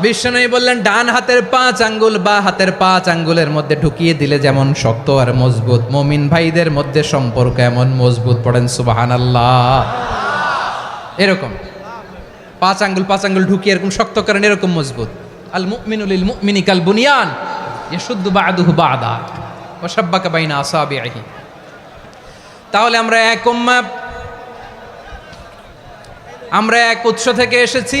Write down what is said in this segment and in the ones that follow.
বিশ্বনবী বললেন, ডান হাতের পাঁচ আঙ্গুল বা হাতের পাঁচ আঙ্গুলের মধ্যে ঢুকিয়ে দিলে যেমন শক্ত আর মজবুত। মমিন ভাইদের মধ্যে সম্পর্ক এমন মজবুত পড়েন সুবাহান আল্লাহ এরকম। পাঁচ আঙ্গুল পাঁচ আঙ্গুল ঢুকিয়ে এরকম শক্ত করেন, এরকম মজবুত। আল মুমিনুল মুমিনি কাল বুনিয়ান, ইয়াশুদ্দু বাদুহু বাদা ওয়াসাব্বাকা বাইনা আসাবিহি তাহলে আমরা এক উম্মা আমরা এক উৎস থেকে এসেছি।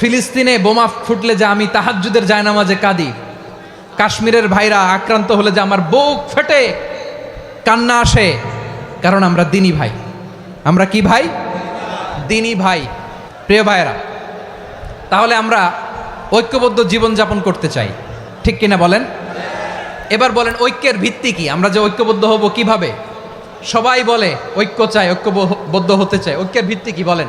ফিলিস্তিনে বোমা ফুটলে যে আমি তাহাজ্জুদের জায়নামাজে কাঁদি। কাশ্মীরের ভাইরা আক্রান্ত হলে যে আমার বুক ফেটে, কান্না আসে। কারণ আমরা দিনী ভাই। আমরা কি ভাই? দিনী ভাই। প্রিয় ভাইরা তাহলে আমরা ঐক্যবদ্ধ জীবনযাপন করতে চাই। ঠিক কিনা বলেন? এবার বলেন, ঐক্যের ভিত্তি কি? আমরা যে ঐক্যবদ্ধ হব কীভাবে? সবাই বলে, ঐক্য চাই ঐক্যবদ্ধ হতে চাই। ঐক্যের ভিত্তি কি? বলেন।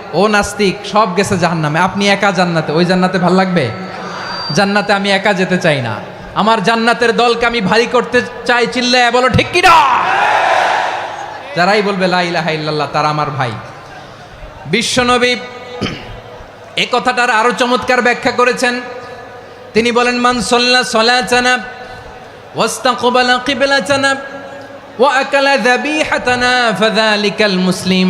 ও নাস্তিক, সব গেছে জাহান নামে আপনি একা জান্নাতে, ওই জান্নাতে ভালো লাগবে? জান্নাতে আমি একা যেতে চাই না। আমার জান্নাতের দলকে আমি ভারী করতে চাই চিল্লায় বলো, ঠিক কিনা যারাই বলবে, লা ইলাহা ইল্লাল্লাহ তারা আমার ভাই। বিশ্বনবী এ কথাটার আরও চমৎকার ব্যাখ্যা করেছেন। তিনি বলেন, মান সল্লা সলাচানা ওয়াস্তাকবালা কিবলাচানা ওয়া আকালা যাবিহাতানা ফাযালিকাল মুসলিম।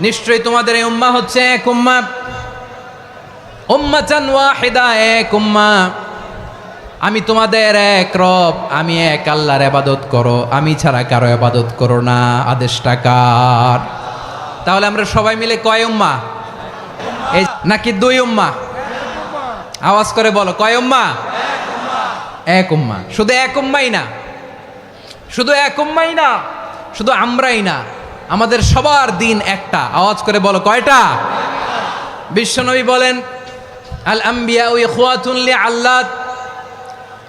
নিশ্চয়ই তোমাদের এই উম্মা হচ্ছে এক উম্মা। উম্মা উম্মাতান ওয়াহিদা, এক উম্মা। আমি তোমাদের এক রব, আমি এক আল্লাহর ইবাদত করো। আমি ছাড়া কারও ইবাদত করো না, আদেশটা কার? তাহলে আমরা সবাই মিলে কয় উম্মা? এই নাকি দুই উম্মা? আওয়াজ করে বলো, কয় উম্মা? এক উম্মা। শুধু এক উম্মাই না। শুধু এক উম্মাই না, শুধু আমরাই না। আমাদের সবার দিন একটা। আওয়াজ করে বলো, কয়টা? বিশ্বনবী বলেন, আল আম্বিয়া ওই খোয়াতুল্লি আল্লাহ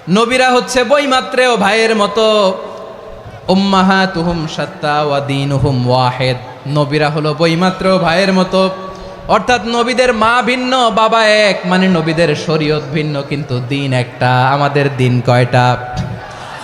নবীরা হচ্ছে বইমাত্রেও ভাইয়ের মতো উম্মাহা তুহুম সত্তা ওয়া দিন হুম ওয়াহেদ। নবীরা হলো বইমাত্র ভাইয়ের মতো। অর্থাৎ নবীদের মা ভিন্ন, বাবা এক মানে নবীদের শরীয়ত ভিন্ন, কিন্তু দিন একটা। আমাদের দিন কয়টা?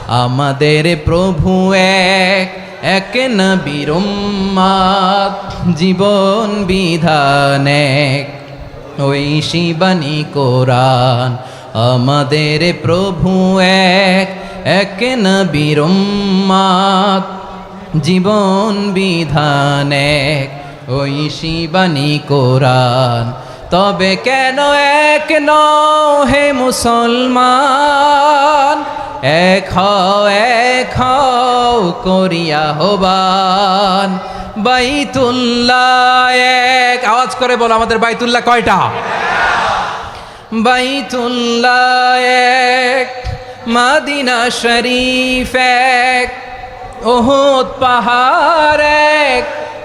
আমাদের প্রভু এক। এক নবীর উম্মাত, জীবন বিধান এক। ওই শিবানী কোরআন আমাদের প্রভু এক। এক নবীর উম্মাত, জীবন বিধান এক। ওই শিবানী কোরআন তবে কেন এক নও হে মুসলমান? এক এক করিয়া হবান। বাইতুল্লাহ এক। আওয়াজ করে বলো আমাদের বাইতুল্লাহ কয়টা? বাইতুল্লাহ এক, মাদিনা শরীফ এক, ওহুদ পাহাড় এক